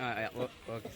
Ah, okay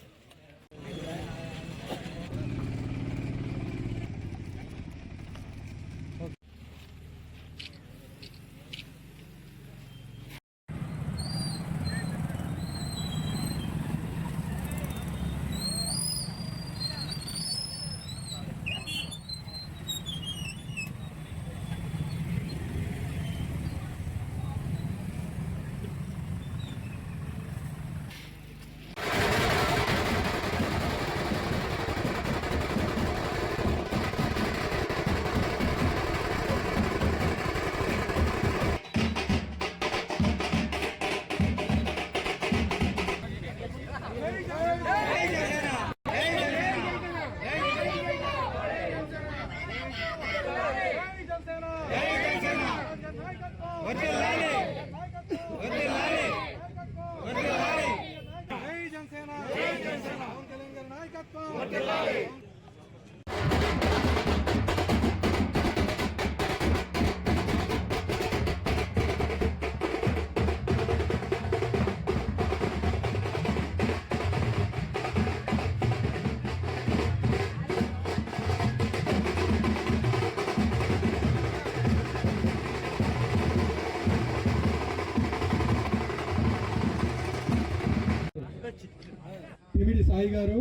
పిమిడి Sai గారు.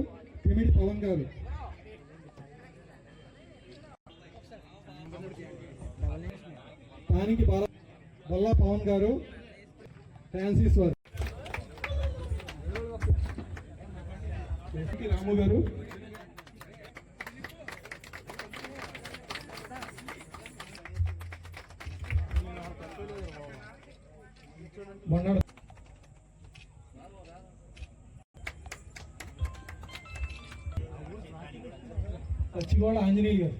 పిమిడి పవన్ గారు. స్థానిక బాల బొల్లా పవన్ గారు ఫ్రాన్సిస్ వారు. రాము గారు. మొన్న పచ్చిగోడ ఆంజనేయులు గారు.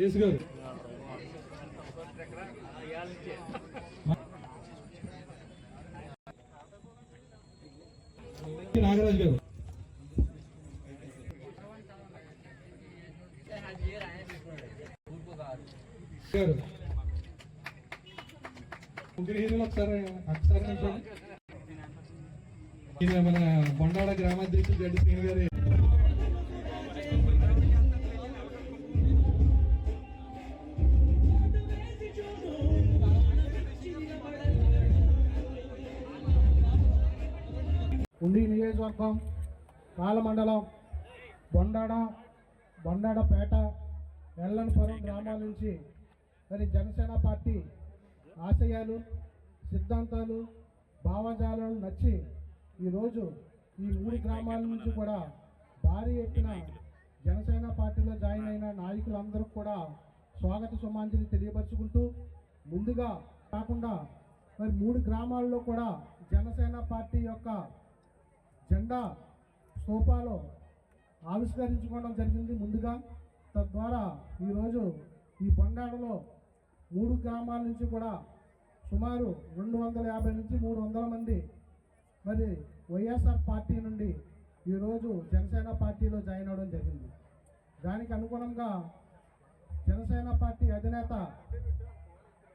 యేసు గారు. నాగరాజు గారు. గారు ముగ్గురు హీరోలు ఒకసారి ఒకసారి నిల్చోండి. మన బొండాడ గ్రామాధ్యక్షుడు గడ్డి శ్రీను గారి ఉండి నియోజకవర్గం కాలమండలం బొండాడ బొండాడపేట ఎల్లనపురం గ్రామాల నుంచి మరి జనసేన పార్టీ ఆశయాలు సిద్ధాంతాలు భావజాలాలు నచ్చి ఈరోజు ఈ మూడు గ్రామాల నుంచి కూడా భారీ ఎత్తున జనసేన పార్టీలో జాయిన్ అయిన నాయకులందరూ కూడా స్వాగత సుమాంజలి తెలియపరుచుకుంటూ ముందుగా కాకుండా మరి మూడు గ్రామాల్లో కూడా జనసేన పార్టీ యొక్క జెండా స్తూపాలు ఆవిష్కరించుకోవడం జరిగింది ముందుగా. తద్వారా ఈరోజు ఈ బొండాడలో మూడు గ్రామాల నుంచి కూడా సుమారు రెండు వందల యాభై నుంచి మూడు వందల మంది. మరి వైఎస్ఆర్ పార్టీ నుండి ఈరోజు జనసేన పార్టీలో జాయిన్ అవ్వడం జరిగింది. దానికి అనుగుణంగా జనసేన పార్టీ అధినేత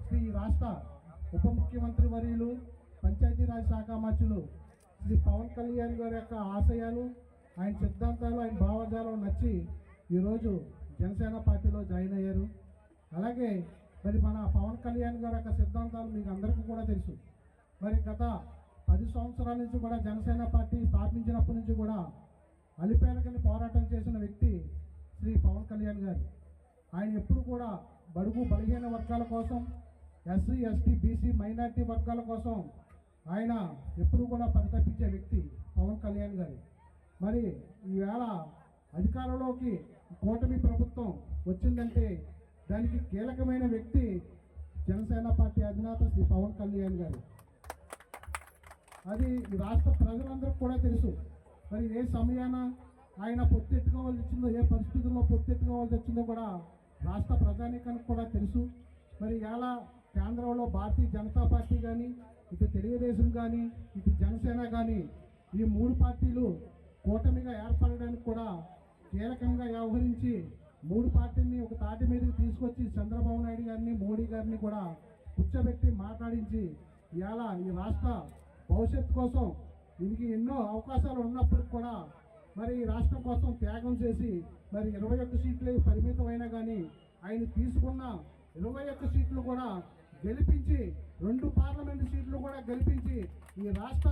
శ్రీ రాష్ట్ర ఉప ముఖ్యమంత్రి వర్యులు పంచాయతీరాజ్ శాఖ మంత్రులు శ్రీ పవన్ కళ్యాణ్ గారి యొక్క ఆశయాలు ఆయన సిద్ధాంతాలు ఆయన భావజాలం నచ్చి ఈరోజు జనసేన పార్టీలో జాయిన్ అయ్యారు. అలాగే మరి మన పవన్ కళ్యాణ్ గారి యొక్క సిద్ధాంతాలు మీకు అందరికీ కూడా తెలుసు. మరి గత పది సంవత్సరాల నుంచి కూడా జనసేన పార్టీ స్థాపించినప్పటి నుంచి కూడా అలిపేలకని పోరాటం చేసిన వ్యక్తి శ్రీ పవన్ కళ్యాణ్ గారు. ఆయన ఎప్పుడు కూడా బడుగు బలహీన వర్గాల కోసం ఎస్సీ ఎస్టీ బీసీ మైనార్టీ వర్గాల కోసం ఆయన ఎప్పుడు కూడా పరితపించే వ్యక్తి పవన్ కళ్యాణ్ గారు. మరి ఈవేళ అధికారంలోకి కూటమి ప్రభుత్వం వచ్చిందంటే దానికి కీలకమైన వ్యక్తి జనసేన పార్టీ అధినేత శ్రీ పవన్ కళ్యాణ్ గారు. అది రాష్ట్ర ప్రజలందరికీ కూడా తెలుసు. మరి ఏ సమయాన ఆయన పొత్తెట్టుకోవాల్సి వచ్చిందో ఏ పరిస్థితుల్లో పొత్తెట్టుకోవాల్సి వచ్చిందో కూడా రాష్ట్ర ప్రజానీకానికి కూడా తెలుసు. మరి ఎలా కేంద్రంలో భారతీయ జనతా పార్టీ కానీ ఇటు తెలుగుదేశం కానీ ఇటు జనసేన కానీ ఈ మూడు పార్టీలు కూటమిగా ఏర్పడడానికి కూడా కీలకంగా వ్యవహరించి మూడు పార్టీని ఒక తాటి మీదకి తీసుకొచ్చి చంద్రబాబు నాయుడు గారిని మోడీ గారిని కూడా కూర్చోబెట్టి మాట్లాడించి ఇవాళ ఈ రాష్ట్ర భవిష్యత్తు కోసం దీనికి ఎన్నో అవకాశాలు ఉన్నప్పుడు కూడా మరి ఈ రాష్ట్రం కోసం త్యాగం చేసి మరి ఇరవై ఒక్క సీట్లు పరిమితమైనా కానీ ఆయన తీసుకున్న ఇరవై ఒక్క సీట్లు కూడా గెలిపించి రెండు పార్లమెంటు సీట్లు కూడా గెలిపించి ఈ రాష్ట్ర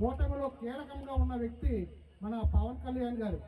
కూటమిలో కీలకంగా ఉన్న వ్యక్తి మన పవన్ కళ్యాణ్ గారు.